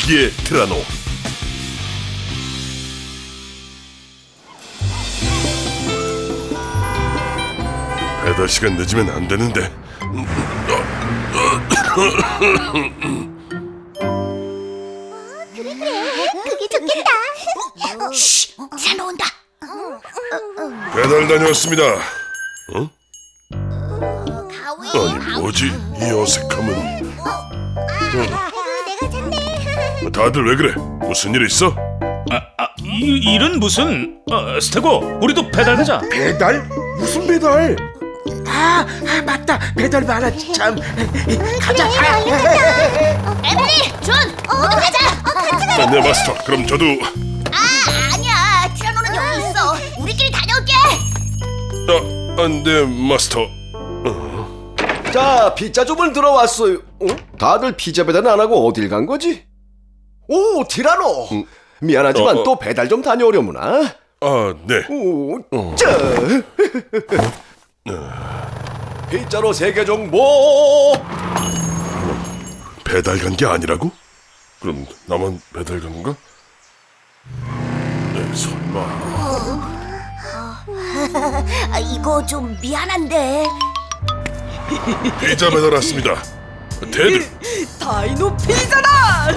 위기의 티라노 배달 시간 늦으면 안 되는데 그게 좋겠다. 쉿, 티라노 온다. 배달 다녀왔습니다 가위. 아니 뭐지 이 어색함은 내가 잤네. 다들 왜 그래 무슨 일 있어? 아, 이, 일은 무슨? 어, 스테고, 우리도 배달 가자. 배달? 무슨 배달? 아, 아 맞다 배달 많았지 참 가자 에밀리, 존, 모두 가자. 어, 같이 가. 아, 네 마스터 그럼 저도 아, 아니야. 티라노는 여기 있어. 우리끼리 다녀올게. 아, 안 돼, 마스터. 자, 피자 주문 들어왔어요. 어? 다들 피자 배달 안 하고 어딜 간 거지? 오, 티라노. 미안하지만 어, 어. 또 배달 좀 다녀오려무나. 아, 네. 오, 자. 피자로 세계 정보. 배달 간 게 아니라고? 그럼 나만 배달 간 건가? 네, 설마. 아, 이거 좀 미안한데. 피자 배달 왔습니다. 대들. 다이노 피자다!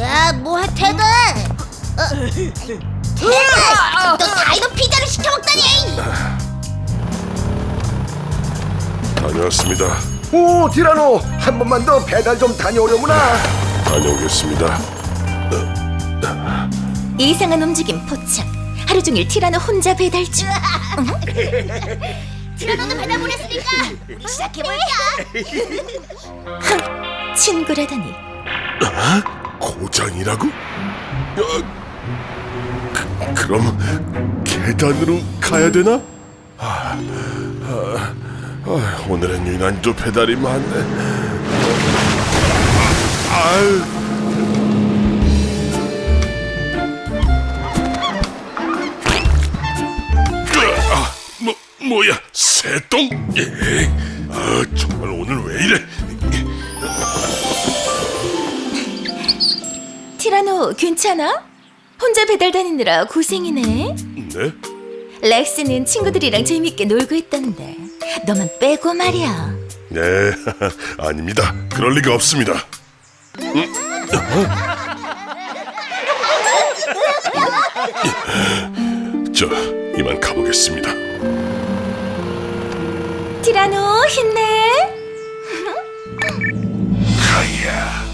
야, 뭐해, 테드? 어, 테드! 너 다이노 피자를 시켜 먹다니! 다녀왔습니다. 오, 티라노. 한 번만 더 배달 좀 다녀오려무나. 다녀오겠습니다. 이상한 움직임 포착. 하루 종일 티라노 혼자 배달 중. 티라노도 배달 보냈으니까 우리 시작해볼까? 친구라더니 고장이라고? 야, 그, 그럼 계단으로 가야 되나? 아, 아, 아, 오늘은 유난히도 배달이 많네. 아유. 뭐 뭐야 새똥? 에이, 아 정말 오늘 왜 이래? 티라노 괜찮아? 혼자 배달 다니느라 고생이네. 네? 렉스는 친구들이랑 재밌게 놀고 있던데 너만 빼고 말이야. 네, 아닙니다. 그럴 리가 없습니다. 음? 저 이만 가보겠습니다. 티라노 힘내. 가이야,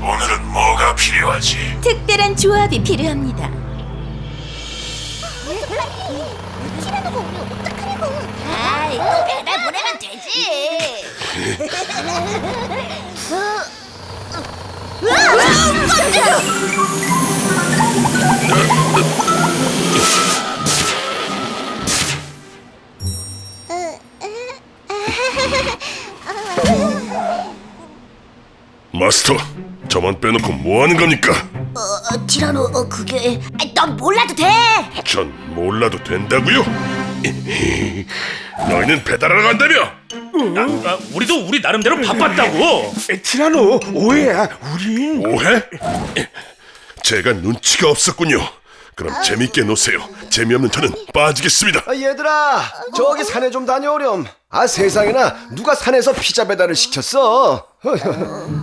오늘은 뭐가 필요하지? 특별한 조합이 필요합니다. 티라노가 오면 어떡하냐고! 아이, 또 배달 보내면 되지! 마스터, 저만 빼놓고 뭐 하는 겁니까? 어, 어, 티라노, 어, 그게... 아, 넌 몰라도 돼! 전 몰라도 된다고요? 너희는 배달하러 간다며? 아, 아, 우리도 우리 나름대로 바빴다고. 에, 티라노 오해야 우린 오해? 제가 눈치가 없었군요. 그럼 재밌게 노세요. 재미없는 저는 빠지겠습니다. 아, 얘들아, 저기 산에 좀 다녀오렴. 아, 세상에나 누가 산에서 피자 배달을 시켰어?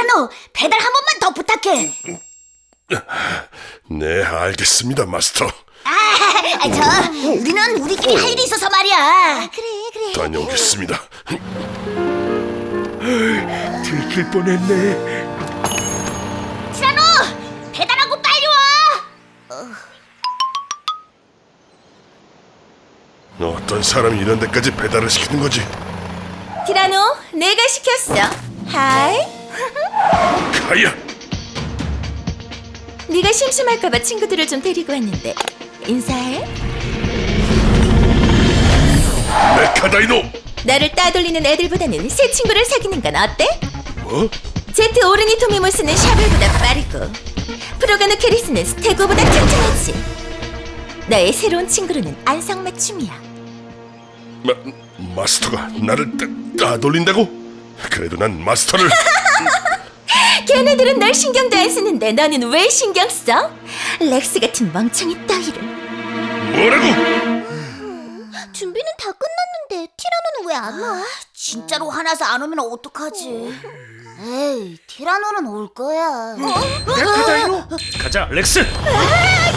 아, 티라노, 배달 한 번만 더 부탁해! 네, 알겠습니다, 마스터. 아, 아, 저, 우리는 우리끼리 할 일이 있어서 말이야. 그래, 그래. 다녀오겠습니다. 들킬 뻔했네 티라노! 배달하고 빨리 와! 어떤 사람이 이런 데까지 배달을 시키는 거지? 티라노 내가 시켰어. 하이. 가야! 네가 심심할까봐 친구들을 좀 데리고 왔는데 인사해. 메카다이노! 나를 따돌리는 애들보다는 새 친구를 사귀는 건 어때? 뭐? 제트 오르니 토미모스는 샤벨보다 빠르고 프로가노 캐리스는 스테고보다 튼튼하지. 너의 새로운 친구로는 안성맞춤이야. 마, 마스터가 나를 따, 따돌린다고? 그래도 난 마스터를 걔네들은 널 신경도 안 쓰는데 너는 왜 신경 써? 렉스 같은 멍청이 따위를. 뭐라고? 준비는 다 끝났는데 티라노는 왜 안 와? 진짜로 화나서 안 오면 어떡하지? 에이, 티라노는 올 거야. 가자 렉스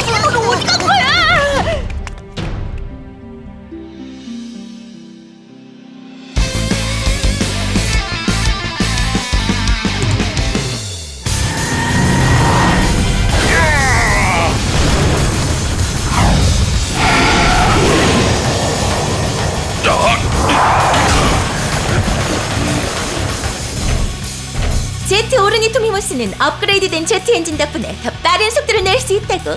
티라노는 어디 간 거야? 오르니토미모스는 업그레이드된 제트 엔진 덕분에 더 빠른 속도를 낼 수 있다고.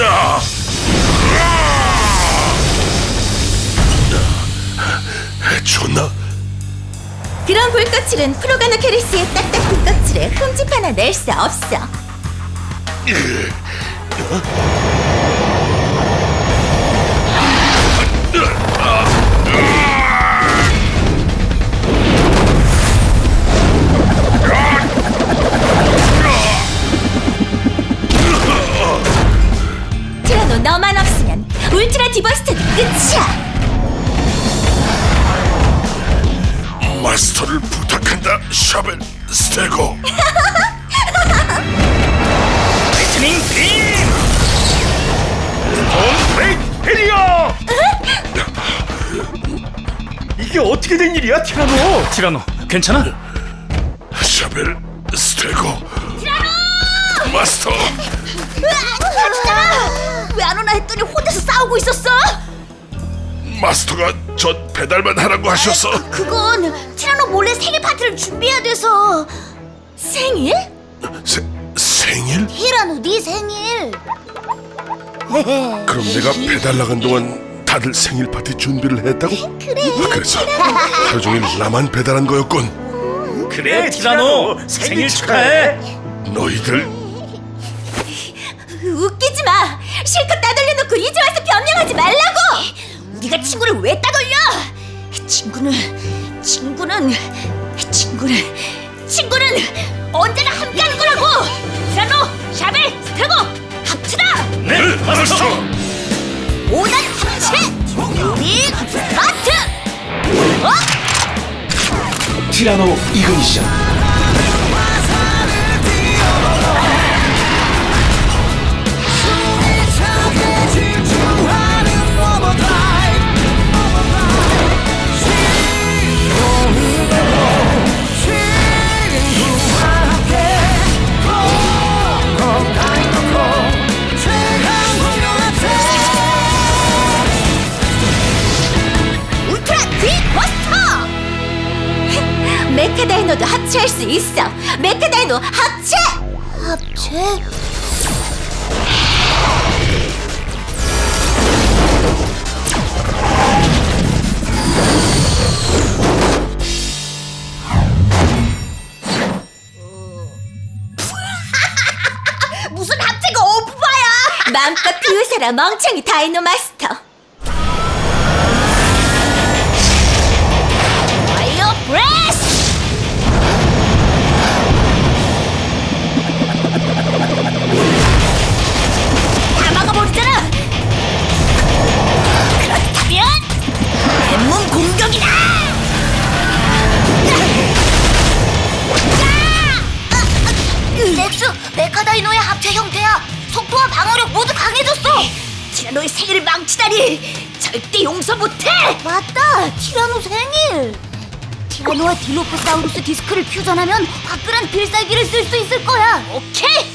야! 좋나? 그런 불꽃칠은 프로가노 캐리스의 딱딱 불꽃칠에 흠집 하나 낼 수 없어. 티라 너만 없으면 울트라 디버스트는 끝이야. 마스터를 부탁한다, 샤벨 스테고. 라이트닝 빔 스톤 브레이크 헤리어 이게 어떻게 된 일이야 티라노? 티라노 괜찮아? 샤벨 스테고. 마스터, 왜 안 오나 했더니 혼자서 싸우고 있었어? 마스터가 전 배달만 하라고 하셔서 그건 티라노 몰래 생일 파티를 준비해야 돼서. 생일? 세, 생일? 티라노 네 생일. 그럼 내가 배달 나간 동안 다들 생일 파티 준비를 했다고? 그래. 그래서 하루 종일 나만 배달한 거였군. 그래 티라노 생일 축하해 너희들 실컷 따돌려 놓고 이제 와서 변명하지 말라고. 우리가 친구를 왜 따돌려? 친구는 친구는 친구는 친구는 언제나 함께하는 거라고. 티라노, 샤벨, 스테고 합치다. 네 마스터 오단 합체. 우리 스타트. 어? 티라노 이그니션 메카다이노도 합체할 수 있어. 메카다이노 합체. 합체? 무슨 합체가 오프바야? 마음껏 비웃어라 멍청이 다이노 마스터. 티라노의 생일을 망치다니! 절대 용서 못해! 맞다! 티라노 생일! 티라노와 딜로포사우루스 디스크를 퓨전하면 화끈한 필살기를 쓸 수 있을 거야. 오케이.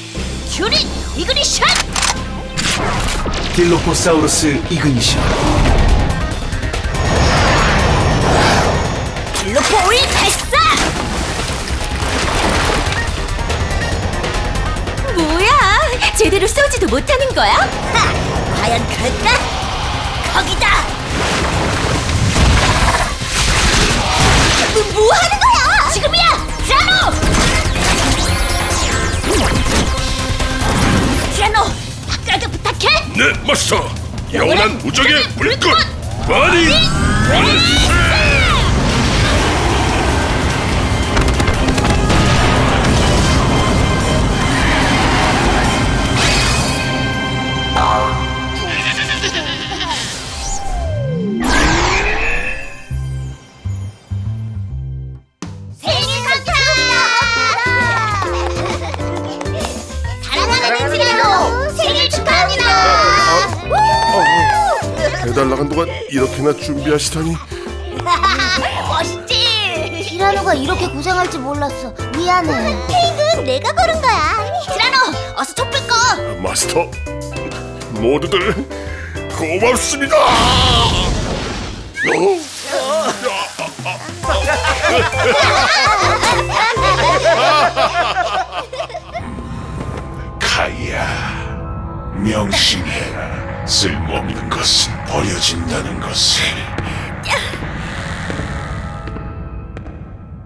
튜닝 이그니션. 딜로포사우루스 이그니션 딜로포 오일 발사. 뭐야? 제대로 쏘지도 못하는 거야? 하, 과연 그럴까? 거기다! 뭐, 뭐 하는 거야? 지금이야! 드라노! 드라노! 아까도 부탁해! 네, 마스터! 영원한 우정의 물끝! 바니! 배달 나간 동안 이렇게나 준비하시다니 멋있지? 티라노가 이렇게 고생할 줄 몰랐어. 미안해. 케이크는 내가 고른 거야. 티라노, 어서 촛불 꺼. 마스터 모두들 고맙습니다 어? 가야 명심해라 쓸모없는 것은 버려진다는 것을